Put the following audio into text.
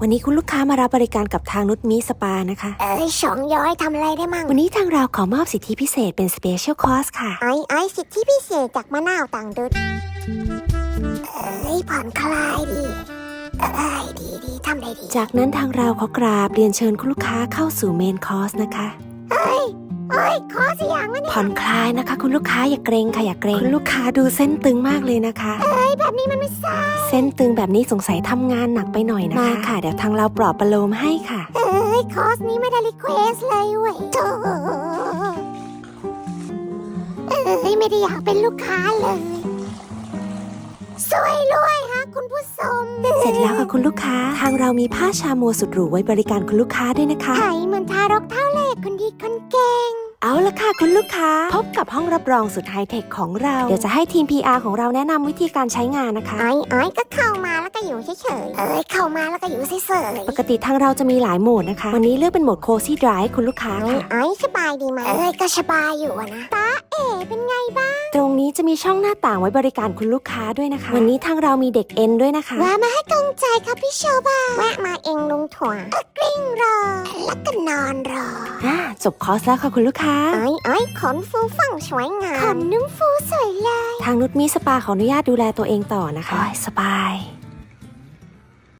วันนี้คุณลูกค้ามารับบริการกับทางนุชมีสปานะคะ เอ้ยสองย้อยทำอะไรได้มั่งวันนี้ทางเราขอมอบสิทธิพิเศษเป็นสเปเชียลคอร์สค่ะ ไอ้ไอ้สิทธิพิเศษจากมะนาวต่างดุดเอ้ยผ่อนคลายดีเอ้ยดีดีทำได้ดีจากนั้นทางเราขอกราบเรียนเชิญคุณลูกค้าเข้าสู่เมนคอร์สนะคะ เอ้ย เอ้ยขอเสียงวะเนี่ยผ่อนคลายนะคะ คุณลูกค้าอย่าเกรงค่ะอย่าเกรงคุณลูกค้าดูเส้นตึงมากเลยนะคะ เอ้ยแบบนี้มันไม่ใช่เส้นตึงแบบนี้สงสัยทำงานหนักไปหน่อยนะคะมาค่ะ เดี๋ยวทางเราปลอบประโลมให้ค่ะ เอ้ยคอร์สนี้ไม่ได้รีเควสเลยเว้ยโธ่เอ้ยไม่ได้อยากเป็นลูกค้าเลยสวยรวยฮะ คุณผู้ชมเสร็จแล้วค่ะคุณลูกค้า ทางเรามีผ้าชาโมสุดหรูไว้บริการคุณลูกค้าด้วยนะคะ ไถ่เหมือนทารกเท่าเล็กคนดีคนเก่ง เอาละค่ะคุณลูกค้า พบกับห้องรับรองสุดไฮเทคของเรา เดี๋ยวจะให้ทีม PR ของเราแนะนำวิธีการใช้งานนะคะ ไอ้ไอ้ก็เข้ามาแล้วก็อยู่เฉยๆ เอ้ยเข้ามาแล้วก็อยู่เฉยปกติทางเราจะมีหลายโหมดนะคะ วันนี้เลือกเป็นโหมดโคซี่ดรายคุณลูกค้าๆไอ้ค่ะ ไอ้สบายดีไหมเอ้ยก็สบายอยู่อะนะตาเอ๋เป็นไงบ้าง ตรงนี้จะมีช่องหน้าต่างไว้บริการคุณลูกค้าด้วยนะคะ วันนี้ทางเรามีเด็กเอ็นด้วยนะคะ แวะมาให้กำลังใจครับพี่โชบาแวะมาเองลุงถั่วก็กลิ้งรอ แล้วก็นอนรออ่าจบคอร์สแล้วค่ะคุณลูกค้าไอ้ไอ้ขนฟูฝั่งสวยงามขนนุ่มฟูสวยเลย ทางนุชมีสปาขออนุญาตดูแลตัวเองต่อนะคะสบาย